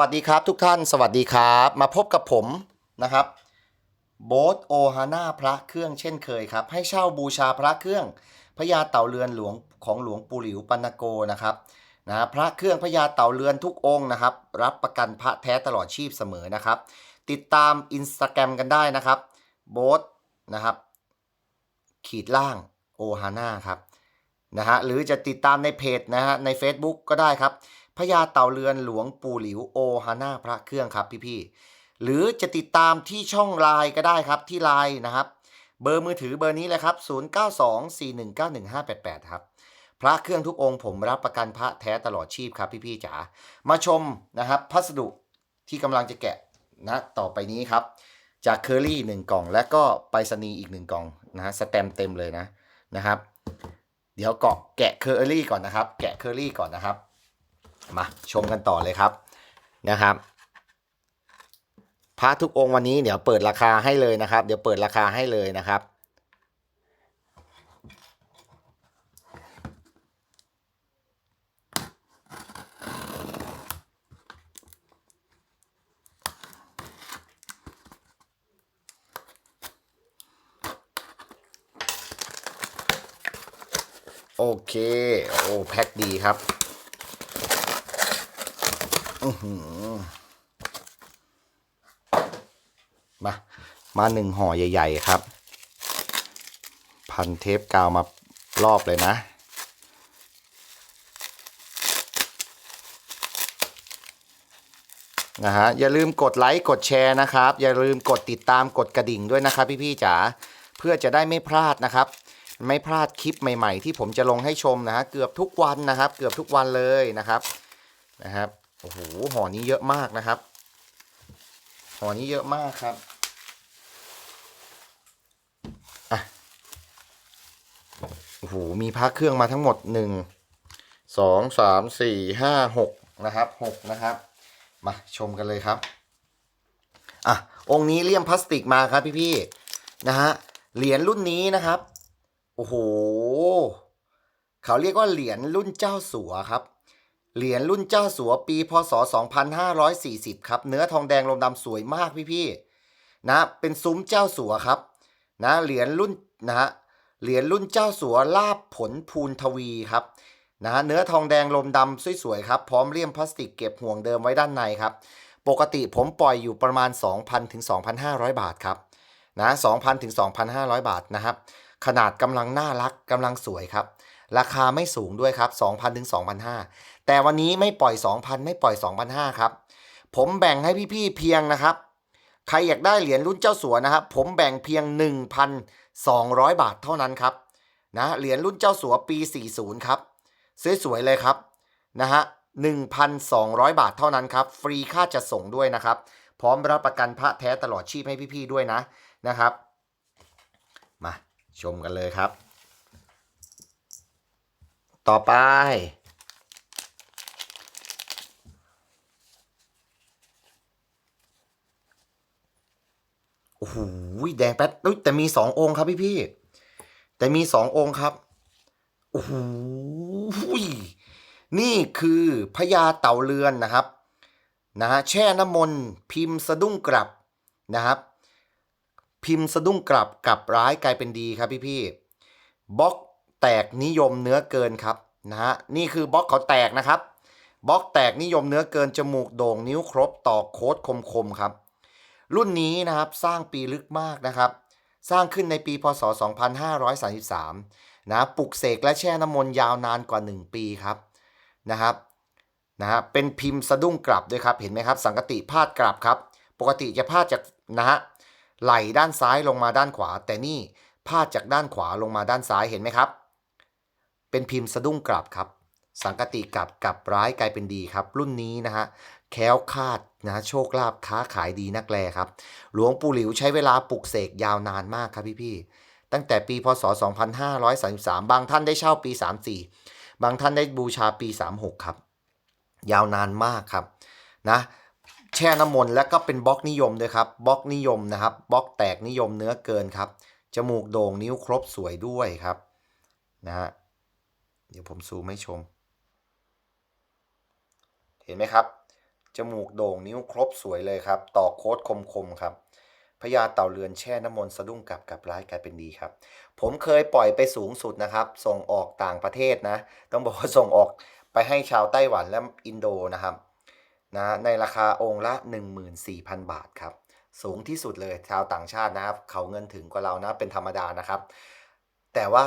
วัสดีครับทุกท่านสวัสดีครับ มาพบกับผมนะครับโบสโอฮาน่าพระเครื่องเช่นเคยครับ ให้เช่าบูชาพระเครื่องพญาเต่าเรือนหลวงของหลวงปู่หลิวปันโกนะครับนะพระเครื่องพญาเต่าเรือนทุกองค์นะครับ รับประกันพระแท้ตลอดชีพเสมอนะครับ ติดตามอินสตาแกรมกันได้นะครับโบสนะครับ ขีดล่างโอฮาน่าครับนะฮะหรือจะติดตามในเพจนะฮะใน Facebook ก็ได้ครับ พญาเต่าเรือนหลวงปู่หลิวโอฮาน่าพระเครื่องครับพี่ๆหรือจะติดตามที่ช่องไลน์ก็ได้ครับที่ไลน์นะครับ เบอร์มือถือเบอร์นี้เลยครับ 0924191588 ครับพระเครื่องทุกองค์ผมรับประกันพระแท้ตลอดชีพครับพี่ๆจ๋ามาชมนะครับพัสดุที่กำลังจะแกะนะต่อไปนี้ครับ จากเคอรี่หนึ่งกล่อง และก็ไปรษณีย์อีกหนึ่งกล่องนะฮะสแตมเต็มเลยนะนะครับ เดี๋ยวเกาะแกะเคอรี่ก่อนนะครับ แกะเคอรี่ก่อนนะครับ มาชมกันต่อเลยครับนะครับพระทุกองค์วันนี้เดี๋ยวเปิดราคาให้เลยนะครับ เดี๋ยวเปิดราคาให้เลยนะครับ โอเค โอ้แพ็คดีครับ อื้อหือมามาหนึ่งห่อใหญ่ ๆ ครับ พันเทปกาวมารอบเลยนะนะฮะอย่าลืมกดไลค์กดแชร์นะครับ อย่าลืมกดติดตามกดกระดิ่งด้วยนะครับ พี่ๆจ๋าเพื่อจะได้ไม่พลาดนะครับ ไม่พลาดคลิปใหม่ ๆ ที่ผมจะลงให้ชมนะฮะเกือบทุกวันนะครับ เกือบทุกวันเลยนะครับนะครับ โอ้โหห่อนี้เยอะมากนะครับห่อนี้เยอะมากครับอะโอ้โหมีพระเครื่องมาทั้งหมดหนึ่งสองสามสี่ห้าหกนะครับหกนะครับ มาชมกันเลยครับอะองค์นี้เลี่ยมพลาสติกมาครับพี่ๆนะฮะเหรียญรุ่นนี้นะครับ โอ้โห เขาเรียกว่าเหรียญรุ่นเจ้าสัวครับ เหรียญรุ่นเจ้าสัวปีพศ 2540 ครับ เนื้อทองแดงลมดำสวยมากพี่ๆนะ เป็นซุ้มเจ้าสัวครับ นะ เหรียญรุ่นนะฮะ เหรียญรุ่นเจ้าสัวลาบผลภูนทวีครับนะฮะเนื้อทองแดงลมดำสวยๆครับ พร้อมเลี่ยมพลาสติกเก็บห่วงเดิมไว้ด้านในครับ ปกติผมปล่อยอยู่ประมาณ 2,000ถึง2,500 บาทครับ นะ2,000ถึง2,500 บาทนะครับ ขนาดกำลังน่ารักกำลังสวยครับราคาไม่สูงด้วยครับ 2,000ถึง2,500แต่วันนี้ไม่ปล่อย 2,000 ไม่ปล่อย 2,500 ครับ ผมแบ่งให้พี่ๆเพียงนะครับ ใครอยากได้เหรียญรุ่นเจ้าสัวนะครับ ผมแบ่งเพียง 1,200 บาทเท่านั้นครับนะเหรียญรุ่นเจ้าสัวปี 40 ครับ สวยๆเลยครับนะฮะ1,200 บาทเท่านั้นครับ ฟรีค่าจัดส่งด้วยนะครับ พร้อมรับประกันพระแท้ตลอดชีพให้พี่ๆด้วยนะนะครับ มาชมกันเลยครับ ต่อไป โอ้โหแดงแป๊ดแต่มีสององค์ครับพี่พี่แต่มีสององค์ครับโอ้โหนี่คือพญาเต่าเรือนนะครับนะฮะแช่น้ำมนต์พิมพ์สะดุ้งกลับนะครับ พิมพ์สะดุ้งกลับกลับร้ายกลายเป็นดีครับพี่พี่บล็อกแตกนิยมเนื้อเกินครับนะฮะนี่คือบล็อกเขาแตกนะครับบล็อกแตกนิยมเนื้อเกินจมูกโด่งนิ้วครบต่อโค้ดคมๆครับ รุ่นนี้นะครับสร้างปีลึกมากนะครับ สร้างขึ้นในปีพศ 2533นะปลุกเสกและแช่น้ำมนต์ยาวนานกว่า 1 ปีครับนะครับนะฮะเป็นพิมพ์สะดุ้งกลับด้วยครับเห็นไหมครับ สังกติพาดกลับครับ ปกติจะพาดจากนะฮะไหลด้านซ้ายลงมาด้านขวา แต่นี่พาดจากด้านขวาลงมาด้านซ้ายเห็นไหมครับ เป็นพิมพ์สะดุ้งกลับครับ สังกติกลับกลับร้ายกลายเป็นดีครับ รุ่นนี้นะฮะ แค้วคาดนะโชคลาภค้าขายดีนักแลครับ หลวงปู่หลิวใช้เวลาปลุกเสกยาวนานมากครับพี่ๆตั้งแต่ปีพศ 2533 บางท่านได้เช่าปี 34 บางท่านได้บูชาปี 36 ครับ ยาวนานมากครับนะแช่น้ำมนต์แล้วก็เป็นบล็อกนิยมด้วยครับบล็อกนิยมนะครับบล็อกแตกนิยมเนื้อเกินครับจมูกโด่งนิ้วครบสวยด้วยครับนะฮะเดี๋ยวผมซูมให้ชม เห็นไหมครับ จมูกโด่งนิ้วครบสวยเลยครับ ต่อโค้ดคมๆครับพญาเต่าเรือนแช่น้ำมนต์สะดุ้งกลับกลับร้ายกลายเป็นดีครับ ผมเคยปล่อยไปสูงสุดนะครับ ส่งออกต่างประเทศนะ ต้องบอกว่าส่งออกไปให้ชาวไต้หวันและอินโดนะครับนะในราคาองค์ละ 14,000 บาทครับ สูงที่สุดเลยชาวต่างชาตินะครับ เขาเงินถึงกว่าเรานะเป็นธรรมดานะครับ แต่ว่า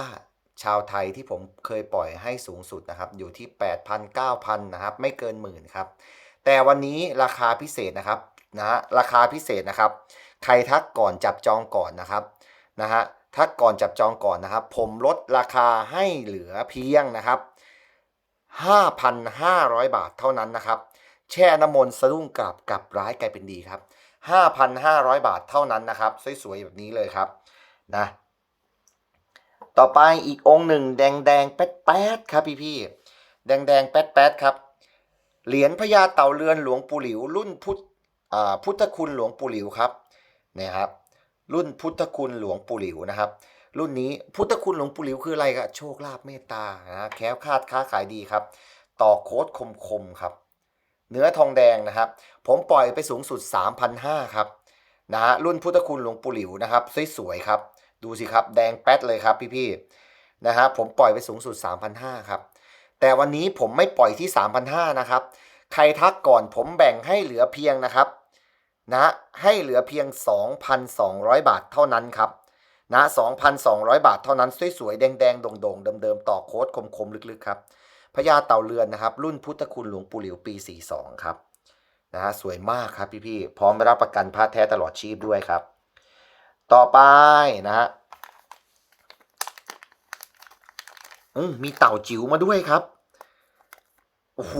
ชาวไทยที่ผมเคยปล่อยให้สูงสุดนะครับ อยู่ที่ 8,000 9,000นะครับ ไม่เกินหมื่นครับ แต่วันนี้ราคาพิเศษนะครับนะราคาพิเศษนะครับ ใครทักก่อนจับจองก่อนนะครับนะฮะทักก่อนจับจองก่อนนะครับ ผมลดราคาให้เหลือเพียงนะครับ 5,500 บาทเท่านั้นนะครับ แช่น้ำมนต์สะดุ้งกลับกลับร้ายกลายเป็นดีครับ 5,500 บาทเท่านั้นนะครับ สวยๆแบบนี้เลยครับนะต่อไปอีกองค์หนึ่งแดงแดงแป๊ดแป๊ดๆครับพี่พี่แดงแดงแป๊ดแป๊ดๆครับ เหรียญพญาเต่าเรือนหลวงปู่หลิว รุ่นพุทธพุทธคุณหลวงปู่หลิวครับนี่ยครับ รุ่นพุทธคุณหลวงปู่หลิวนะครับ รุ่นนี้พุทธคุณหลวงปู่หลิวคืออะไรครับโชคลาภเมตตานะแค้วคาดค้าขายดีครับ ต่อโค้ดคมๆครับ เนื้อทองแดงนะครับ ผมปล่อยไปสูงสุด 3,500ครับนะฮะรุ่นพุทธคุณหลวงปู่หลิวนะครับสวยๆครับ ดูสิครับ แดงแป๊ดเลยครับพี่ๆนะฮะผมปล่อยไปสูงสุด 3,500ครับ แต่วันนี้ผมไม่ปล่อยที่ 3,500นะครับ ใครทักก่อนผมแบ่งให้เหลือเพียงนะครับนะให้เหลือเพียง 2,200 บาทเท่านั้นครับนะ2,200 บาทเท่านั้น สวยๆ แดงๆ โด่งๆ เดิมๆ ต่อโค้ดคมๆ ลึกๆ ครับพญาเต่าเรือนนะครับ รุ่นพุทธคุณหลวงปู่หลิวปี 42 ครับนะฮะสวยมากครับพี่ๆพร้อมรับประกันพระแท้ตลอดชีพด้วยครับ ต่อไปนะฮะอืมมีเต่าจิ๋วมาด้วยครับ โอ้โห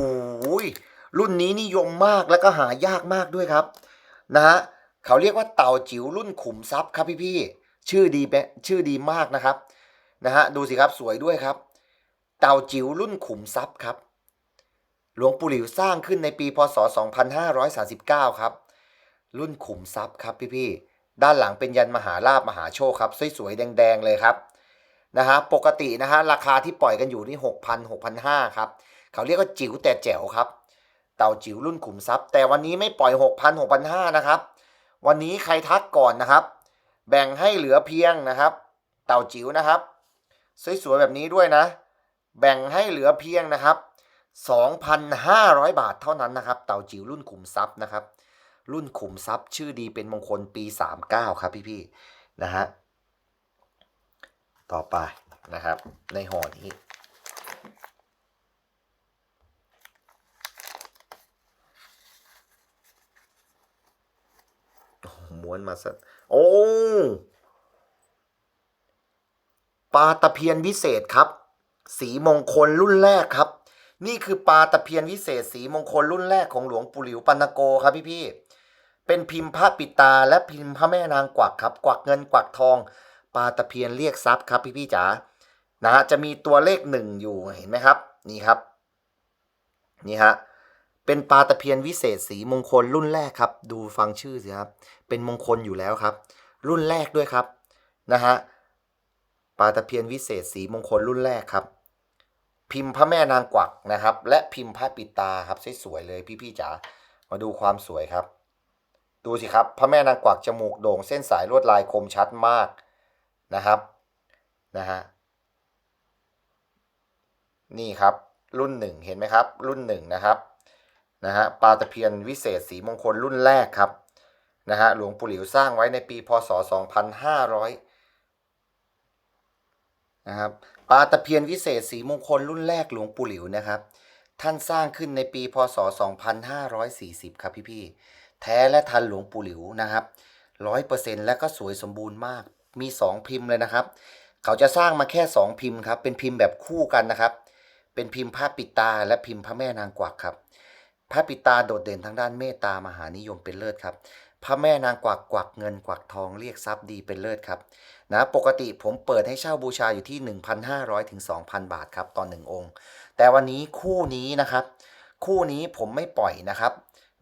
รุ่นนี้นิยมมากแล้วก็หายากมากด้วยครับ นะฮะเขาเรียกว่าเต่าจิ๋วรุ่นขุมทรัพย์ครับพี่ๆชื่อดีแปชื่อดีมากนะครับนะฮะดูสิครับสวยด้วยครับ เต่าจิ๋วรุ่นขุมทรัพย์ครับ หลวงปู่หลิวสร้างขึ้นในปีพศ 2539 ครับ รุ่นขุมทรัพย์ครับพี่ๆด้านหลังเป็นยันมหาลาบมหาโชคครับสวยๆแดงๆเลยครับนะฮะปกตินะฮะราคาที่ปล่อยกันอยู่ที่6,000 6,500ครับ เขาเรียกว่าจิ๋วแต่แจ๋วครับ เต่าจิ๋วรุ่นขุมทรัพย์ แต่วันนี้ไม่ปล่อย 6,000 6,500นะครับ วันนี้ใครทักก่อนนะครับ แบ่งให้เหลือเพียงนะครับ เต่าจิ๋วนะครับ สวยๆแบบนี้ด้วยนะ แบ่งให้เหลือเพียงนะครับ 2,500 บาทเท่านั้นนะครับ เต่าจิ๋วรุ่นขุมทรัพย์นะครับ รุ่นขุมทรัพย์ ชื่อดีเป็นมงคลปี 39 ครับพี่ๆนะฮะต่อไปนะครับในห่อนี้ ม้วนมาสักโอ้ปลาตะเพียนวิเศษครับ สีมงคลรุ่นแรกครับ นี่คือปลาตะเพียนวิเศษ สีมงคลรุ่นแรกของหลวงปู่หลิวปันโกครับพี่พี่เป็นพิมพ์พระปิดตา และพิมพ์พระแม่นางกวักครับ กวักเงินกวักทองปลาตะเพียนเรียกทรัพย์ครับพี่พี่จ๋านะฮะจะมีตัวเลขหนึ่งอยู่เห็นไหมครับ นี่ครับ นี่ฮะ เป็นปลาตะเพียนวิเศษสีมงคลรุ่นแรกครับ ดูฟังชื่อสิครับ เป็นมงคลอยู่แล้วครับ รุ่นแรกด้วยครับนะฮะปลาตะเพียนวิเศษสีมงคลรุ่นแรกครับ พิมพ์พระแม่นางกวักนะครับ และพิมพ์พระปิดตาครับสวยๆเลยพี่ๆจ๋ามาดูความสวยครับ ดูสิครับ พระแม่นางกวักจมูกโด่งเส้นสายลวดลายคมชัดมากนะครับนะฮะนี่ครับรุ่นหนึ่งเห็นไหมครับ รุ่นหนึ่งนะครับ นะฮะปลาตะเพียนวิเศษสีมงคลรุ่นแรกครับนะฮะหลวงปู่หลิวสร้างไว้ในปีพศ 2500นะครับปลาตะเพียนวิเศษสีมงคลรุ่นแรกหลวงปู่หลิวนะครับ ท่านสร้างขึ้นในปีพศ 2540 ครับพี่ๆแท้และทันหลวงปู่หลิวนะครับร้อยเปอร์เซ็นต์และก็สวยสมบูรณ์มากมีสองพิมพ์เลยนะครับ เขาจะสร้างมาแค่สองพิมพ์ครับเป็นพิมพ์แบบคู่กันนะครับ เป็นพิมพ์พระปิดตาและพิมพ์พระแม่นางกวักครับ พระปิตาโดดเด่นทางด้านเมตตามหานิยมเป็นเลิศครับ พระแม่นางกวักกวักเงินกวักทองเรียกทรัพย์ดีเป็นเลิศครับนะปกติผมเปิดให้เช่าบูชาอยู่ที่ 1,500ถึง2,000 บาทครับตอนหนึ่งองค์ แต่วันนี้คู่นี้นะครับ คู่นี้ผมไม่ปล่อยนะครับ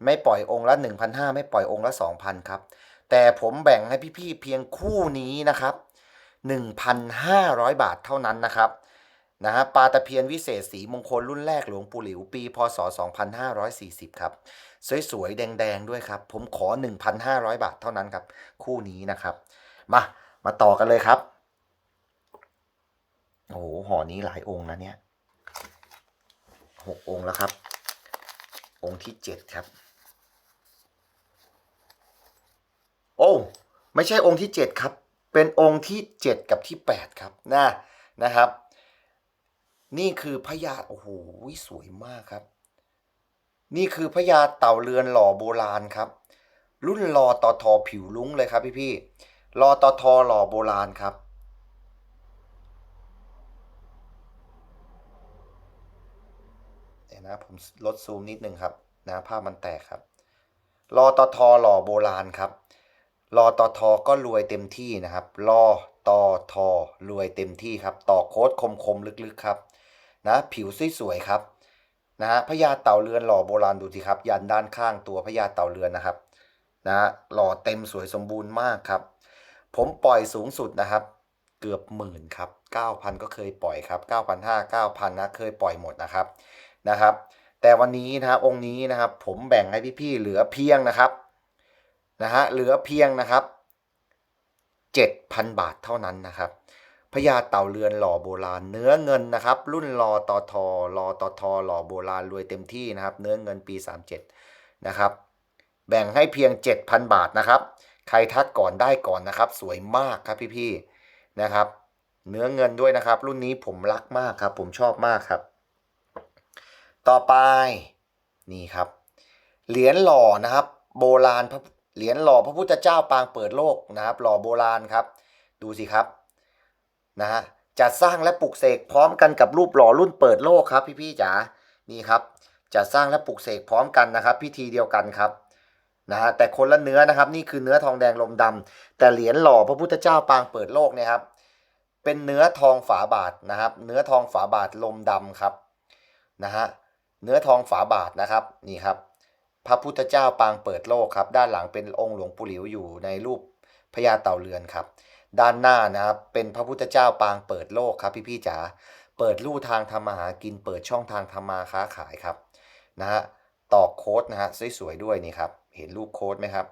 ไม่ปล่อยองค์ละ 1,500 ไม่ปล่อยองค์ละ 2,000 ครับ แต่ผมแบ่งให้พี่ๆเพียงคู่นี้นะครับ 1,500 บาทเท่านั้นนะครับ นะฮะปลาตะเพียนวิเศษสีมงคลรุ่นแรกหลวงปู่หลิวปีพศ 2540 ครับ สวยๆ แดงๆ ด้วยครับ ผมขอ 1,500 บาทเท่านั้นครับ คู่นี้นะครับ มา มาต่อกันเลยครับ โอ้โหห่อนี้หลายองค์นะเนี่ยหกองค์แล้วครับ องค์ที่เจ็ดครับ โอ้ ไม่ใช่องค์ที่เจ็ดครับ เป็นองค์ที่เจ็ดกับที่แปดครับนะนะครับ นี่คือพญาโอ้โหสวยมากครับ นี่คือพญาเต่าเรือนหล่อโบราณครับ รุ่นรอตอทอผิวลุ้งเลยครับพี่พี่รอตอทอหล่อโบราณครับ เดี๋ยวนะผมลดซูมนิดนึงครับนะภาพมันแตกครับรอตอทอหล่อโบราณครับรอตอทอก็รวยเต็มที่นะครับรอตอทอรวยเต็มที่ครับ ต่อโค้ดคมๆลึกๆครับ นะผิวสวยๆครับนะฮะพญาเต่าเรือนหล่อโบราณดูสิครับ ยันด้านข้างตัวพญาเต่าเรือนนะครับนะหล่อเต็มสวยสมบูรณ์มากครับ ผมปล่อยสูงสุดนะครับ เกือบหมื่นครับ9,000 ก็เคยปล่อยครับ9,500 9,000นะเคยปล่อยหมดนะครับนะครับ แต่วันนี้นะครับองค์นี้นะครับ ผมแบ่งให้พี่ๆเหลือเพียงนะครับนะฮะเหลือเพียงนะครับ7,000 บาทเท่านั้นนะครับ พญาเต่าเรือนหล่อโบราณ เนื้อเงินนะครับ รุ่นรอตอทอรอตอทอหล่อโบราณรวยเต็มที่นะครับ เนื้อเงินปี 37 นะครับ แบ่งให้เพียง 7,000 บาทนะครับ ใครทักก่อนได้ก่อนนะครับ สวยมากครับพี่ๆนะครับ เนื้อเงินด้วยนะครับ รุ่นนี้ผมรักมากครับ ผมชอบมากครับ ต่อไปนี่ครับ เหรียญหล่อนะครับ โบราณพระเหรียญหล่อพระพุทธเจ้าปางเปิดโลกนะครับ หล่อโบราณครับ ดูสิครับ นะฮะจัดสร้างและปลุกเสกพร้อมกันกับรูปหล่อรุ่นเปิดโลกครับ พี่ๆจ๋านี่ครับจัดสร้างและปลุกเสกพร้อมกันนะครับ พิธีเดียวกันครับนะฮะแต่คนละเนื้อนะครับ นี่คือเนื้อทองแดงลมดำแต่เหรียญหล่อพระพุทธเจ้าปางเปิดโลกเนี่ยครับเป็นเนื้อทองฝาบาทนะครับ เนื้อทองฝาบาทลมดำครับนะฮะเนื้อทองฝาบาทนะครับนี่ครับ พระพุทธเจ้าปางเปิดโลกครับ ด้านหลังเป็นองค์หลวงปู่หลิวอยู่ในรูปพญาเต่าเรือนครับ ด้านหน้านะครับ เป็นพระพุทธเจ้าปางเปิดโลกครับพี่ๆจ๋าเปิดลู่ทางทำมาหากินเปิดช่องทางทำมาค้าขายครับนะฮะตอกโค้ดนะฮะสวยๆด้วยนี่ครับ เห็นรูปโค้ดไหมครับ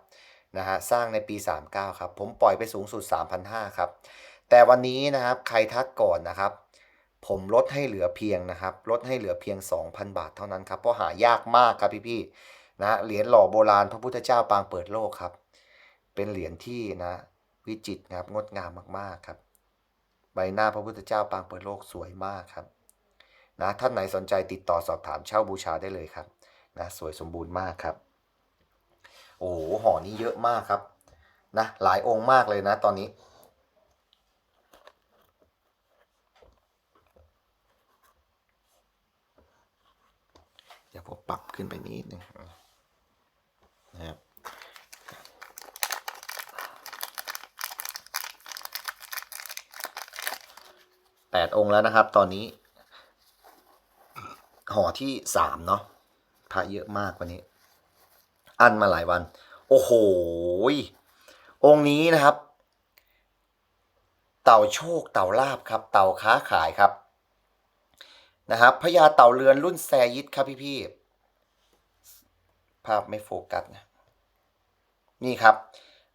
นะฮะสร้างในปี 39 ครับ ผมปล่อยไปสูงสุด 3,500 ครับ แต่วันนี้นะครับใครทักก่อนนะครับ ผมลดให้เหลือเพียงนะครับ ลดให้เหลือเพียง 2,000 บาทเท่านั้นครับ เพราะหายากมากครับพี่ๆนะฮะเหรียญหล่อโบราณพระพุทธเจ้าปางเปิดโลกครับ เป็นเหรียญที่นะ วิจิตรนะครับงดงามมากๆครับ ใบหน้าพระพุทธเจ้าปางเปิดโลกสวยมากครับนะท่านไหนสนใจติดต่อสอบถามเช่าบูชาได้เลยครับนะสวยสมบูรณ์มากครับ โอ้โหห่อนี้เยอะมากครับนะหลายองค์มากเลยนะตอนนี้ เดี๋ยวผมปรับขึ้นไปนิดนึงนะครับ แปดองค์แล้วนะครับ ตอนนี้ห่อที่สามเนาะพระเยอะมากกว่านี้ อันมาหลายวัน โอ้โห องค์นี้นะครับ เต่าโชคเต่าลาบครับ เต่าค้าขายครับ นะครับพญาเต่าเรือนรุ่นแซยิดครับพี่พี่ๆภาพไม่โฟกัสนะนี่ครับ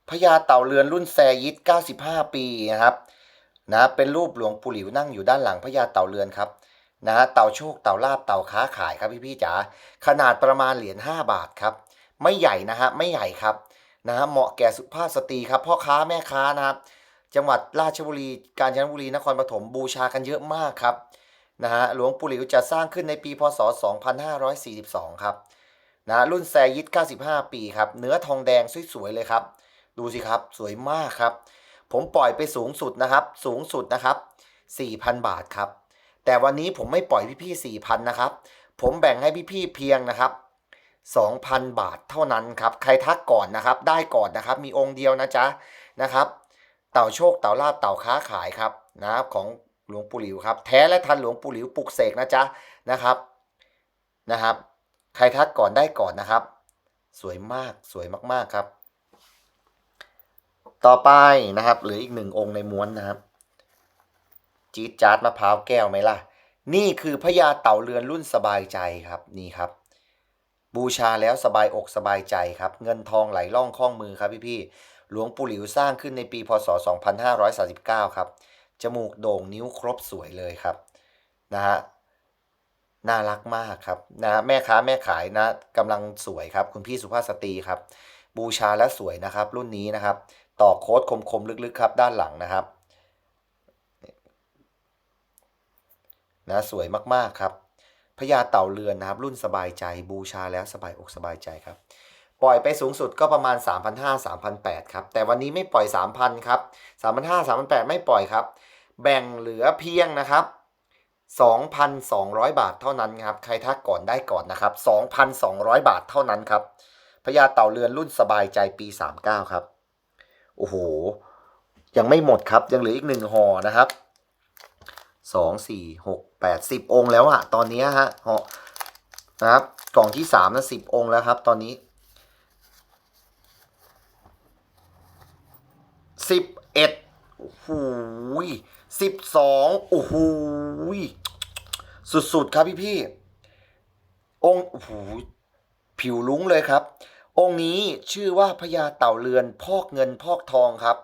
พญาเต่าเรือนรุ่นแซยิด95 ปีนะครับ นะเป็นรูปหลวงปู่หลิวนั่งอยู่ด้านหลังพญาเต่าเรือนครับนะเต่าโชคเต่าลาบเต่าค้าขายครับพี่พี่จ๋าขนาดประมาณเหรียญ5บาทครับ ไม่ใหญ่นะฮะไม่ใหญ่ครับนะฮะเหมาะแก่สุภาพสตรีครับพ่อค้าแม่ค้านะครับจังหวัดราชบุรีกาญจนบุรีนครปฐมบูชากันเยอะมากครับนะฮะหลวงปู่หลิวจะสร้างขึ้นในปีพศ 2542 ครับนะรุ่นแซยิด95 ปีครับเนื้อทองแดงสวยๆเลยครับ ดูสิครับสวยมากครับ ผมปล่อยไปสูงสุดนะครับ สูงสุดนะครับ4,000 บาทครับ แต่วันนี้ผมไม่ปล่อยพี่ๆ4,000นะครับ ผมแบ่งให้พี่ๆเพียงนะครับ 2,000 บาทเท่านั้นครับ ใครทักก่อนนะครับ ได้ก่อนนะครับ มีองค์เดียวนะจ๊ะนะครับ เต่าโชคเต่าลาบเต่าค้าขายครับนะครับของหลวงปู่หลิวครับ แท้และทันหลวงปู่หลิวปลุกเสกนะจ๊ะนะครับนะครับ ใครทักก่อนได้ก่อนนะครับ สวยมากสวยมากๆครับ ต่อไปนะครับหลืออีกหนึ่งองค์ในม้วนนะครับ จี๊ดจ๊าดมะพร้าวแก้วไหมล่ะ นี่คือพญาเต่าเรือนรุ่นสบายใจครับนี่ครับ บูชาแล้วสบายอกสบายใจครับ เงินทองไหลล่องคล่องมือครับพี่ๆหลวงปู่หลิวสร้างขึ้นในปีพศ 2539 ครับ จมูกโด่งนิ้วครบสวยเลยครับนะฮะน่ารักมากครับนะฮะแม่ค้าแม่ขายนะกำลังสวยครับ คุณพี่สุภาพสตรีครับ บูชาและสวยนะครับ รุ่นนี้นะครับ ต่อโค้ดคมๆลึกๆครับด้านหลังนะครับนะสวยมากๆครับพญาเต่าเรือนนะครับ รุ่นสบายใจบูชาแล้วสบายอกสบายใจครับ ปล่อยไปสูงสุดก็ประมาณ 3,500 3,800ครับแต่วันนี้ไม่ปล่อย 3,000ครับ3,500 3,800 ไม่ปล่อยครับ แบ่งเหลือเพียงนะครับ 2,200 บาทเท่านั้นครับ ใครทักก่อนได้ก่อนนะครับ 2,200 บาทเท่านั้นครับพญาเต่าเรือนรุ่นสบายใจปี 39 ครับ โอ้โห ยังไม่หมดครับ ยังเหลืออีกหนึ่งห่อนะครับสองสี่หกแปดสิบองค์แล้วอะตอนนี้ฮะห่อนะครับ กล่องที่สามนะสิบองค์แล้วครับ ตอนนี้สิบเอ็ดโอ้โหสิบสองโอ้โหสุดๆครับพี่พี่ๆองค์โอ้โหผิวลุ้งเลยครับ องค์นี้ชื่อว่าพญาเต่าเรือนพอกเงินพอกทองครับ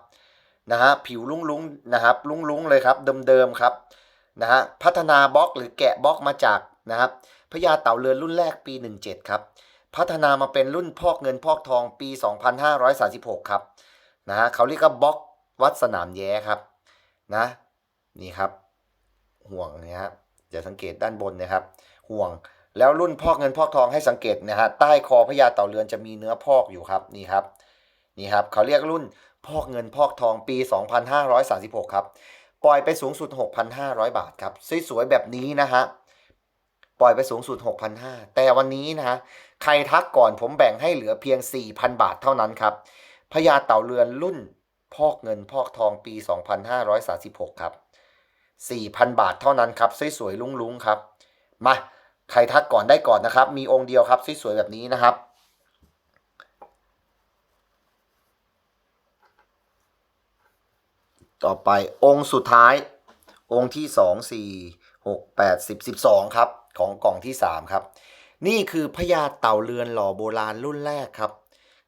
นะฮะผิวลุ้งลุ้งๆนะครับลุ้งลุ้งๆเลยครับเดิมๆครับนะฮะพัฒนาบล็อกหรือแกะบล็อกมาจากนะครับพญาเต่าเรือนรุ่นแรกปี 17 ครับ พัฒนามาเป็นรุ่นพอกเงินพอกทองปี 2536 ครับนะฮะเขาเรียกว่าบล็อกวัดสนามแย้ครับนะนี่ครับ ห่วงนะฮะจะสังเกตด้านบนนะครับ ห่วง แล้วรุ่นพอกเงินพอกทองให้สังเกตนะฮะใต้คอพญาเต่าเรือนจะมีเนื้อพอกอยู่ครับนี่ครับนี่ครับเขาเรียกรุ่นพอกเงินพอกทองปี 2536 ครับ ปล่อยไปสูงสุด 6,500 บาทครับสวยๆแบบนี้นะฮะปล่อยไปสูงสุด 6,500 แต่วันนี้นะฮะใครทักก่อนผมแบ่งให้เหลือเพียง 4,000 บาทเท่านั้นครับพญาเต่าเรือนรุ่นพอกเงินพอกทองปี 2536 ครับ 4,000 บาทเท่านั้นครับสวยๆลุ้งๆครับมา ใครทักก่อนได้ก่อนนะครับ มีองค์เดียวครับสวยๆแบบนี้นะครับต่อไปองค์สุดท้าย องค์ที่สองสี่หกแปดสิบสิบสองครับ ของกล่องที่สามครับ นี่คือพญาเต่าเรือนหล่อโบราณรุ่นแรกครับ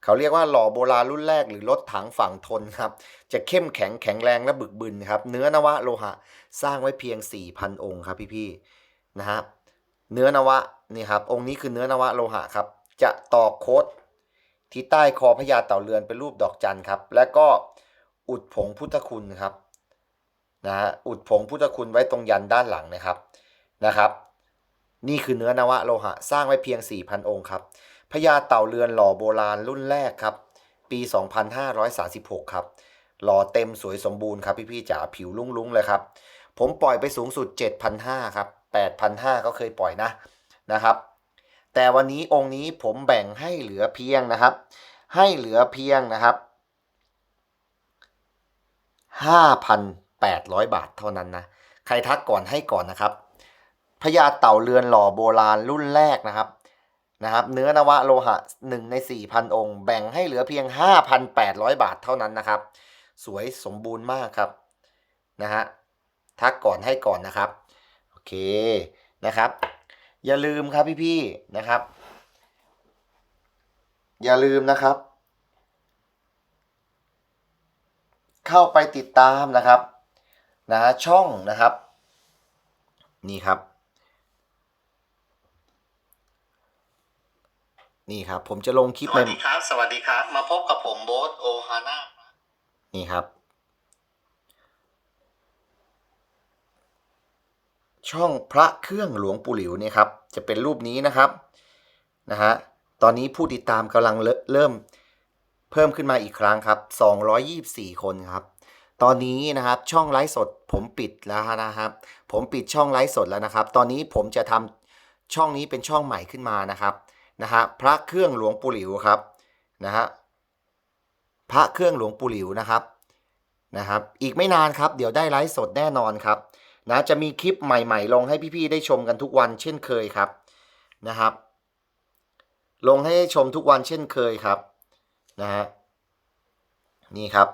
เขาเรียกว่าหล่อโบราณรุ่นแรกหรือรถถังฝั่งทนครับ จะเข้มแข็งแข็งแรงและบึกบึนครับ เนื้อนวะโลหะ สร้างไว้เพียง 4,000 องค์ครับพี่ๆนะครับ เนื้อนวะนี่ครับองค์นี้คือเนื้อนวะโลหะครับ จะตอกโคดที่ใต้คอพญาเต่าเรือนเป็นรูปดอกจันครับ แล้วก็อุดผงพุทธคุณครับนะฮะอุดผงพุทธคุณไว้ตรงยันด้านหลังนะครับนะครับ นี่คือเนื้อนวะโลหะ สร้างไว้เพียง 4,000 องค์ครับพญาเต่าเรือนหล่อโบราณรุ่นแรกครับ ปี 2536 ครับ หล่อเต็มสวยสมบูรณ์ครับพี่ๆจ๋าผิวลุ้งๆเลยครับ ผมปล่อยไปสูงสุด 7,500 ครับ 8,500ก็เคยปล่อยนะนะครับ แต่วันนี้องค์นี้ผมแบ่งให้เหลือเพียงนะครับ ให้เหลือเพียงนะครับ5,800 บาทเท่านั้นนะใครทักก่อนให้ก่อนนะครับพญาเต่าเรือนหล่อโบราณรุ่นแรกนะครับนะครับ เนื้อนวะโลหะ 1 ใน 4,000 องค์ แบ่งให้เหลือเพียง 5,800 บาทเท่านั้นนะครับ สวยสมบูรณ์มากครับนะฮะทักก่อนให้ก่อนนะครับ เคนะครับ อย่าลืมครับพี่ๆนะครับ อย่าลืมนะครับ เข้าไปติดตามนะครับนะช่องนะครับ นี่ครับ นี่ครับ ผมจะลงคลิปสใหวัม่สดีครับ สวัสดีครับ มาพบกับผมโบ๊ทโอฮาน่านี่ครับ ช่องพระเครื่องหลวงปู่หลิวเนี่ยครับจะเป็นรูปนี้นะครับนะฮะตอนนี้ผู้ติดตามกำลังเริ่มเริ่มเพิ่มขึ้นมาอีกครั้งครับ 224 คนครับ ตอนนี้นะครับช่องไลฟ์สดผมปิดแล้วนะครับ ผมปิดช่องไลฟ์สดแล้วนะครับ ตอนนี้ผมจะทำช่องนี้เป็นช่องใหม่ขึ้นมานะครับนะฮะพระเครื่องหลวงปู่หลิวครับนะฮะพระเครื่องหลวงปู่หลิวนะครับนะครับ อีกไม่นานครับ เดี๋ยวได้ไลฟ์สดแน่นอนครับ นะจะมีคลิปใหม่ๆ ลงให้พี่ๆได้ชมกันทุกวันเช่นเคยครับนะครับ ลงให้ชมทุกวันเช่นเคยครับนะฮะนี่ครับ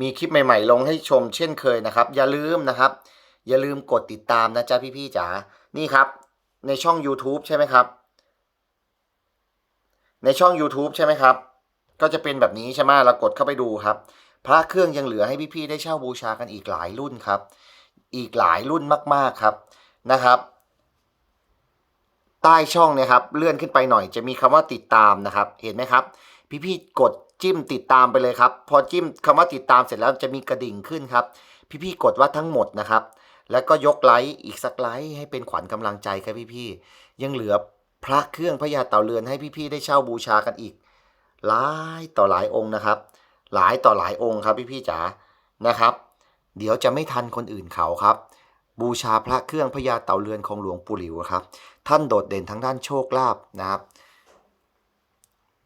มีคลิปใหม่ๆ ลงให้ชมเช่นเคยนะครับ อย่าลืมนะครับ อย่าลืมกดติดตามนะจ๊ะพี่ๆจ๋านี่ครับ ในช่อง YouTube ใช่ไหมครับ ในช่อง YouTube ใช่ไหมครับ ก็จะเป็นแบบนี้ใช่ไหมเรากดเข้าไปดูครับ พระเครื่องยังเหลือให้พี่ๆได้เช่าบูชากันอีกหลายรุ่นครับ อีกหลายรุ่นมากๆครับนะครับใต้ช่องเนี่ยครับเลื่อนขึ้นไปหน่อยจะมีคำว่าติดตามนะครับ เห็นไหมครับ พี่ๆกดจิ้มติดตามไปเลยครับ พอจิ้มคำว่าติดตามเสร็จแล้วจะมีกระดิ่งขึ้นครับ พี่ๆกดว่าทั้งหมดนะครับ แล้วก็ยกไลค์อีกสักไลค์ให้เป็นขวัญกำลังใจครับพี่ๆยังเหลือพระเครื่องพญาเต่าเรือนให้พี่ๆได้เช่าบูชากันอีก หลายต่อหลายองค์นะครับ หลายต่อหลายองค์ครับพี่ๆจ๋านะครับ เดี๋ยวจะไม่ทันคนอื่นเขาครับ บูชาพระเครื่องพญาเต่าเรือนของหลวงปู่หลิวครับ ท่านโดดเด่นทั้งด้านโชคลาภนะครับ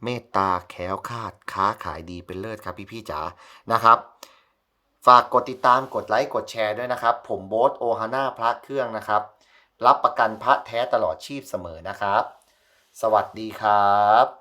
เมตตาแคล้วคลาดค้าขายดีเป็นเลิศครับพี่ๆจ๋านะครับ ฝากกดติดตามกดไลค์กดแชร์ด้วยนะครับ ผมโบ๊ทโอฮาน่าพระเครื่องนะครับ รับประกันพระแท้ตลอดชีพเสมอนะครับ สวัสดีครับ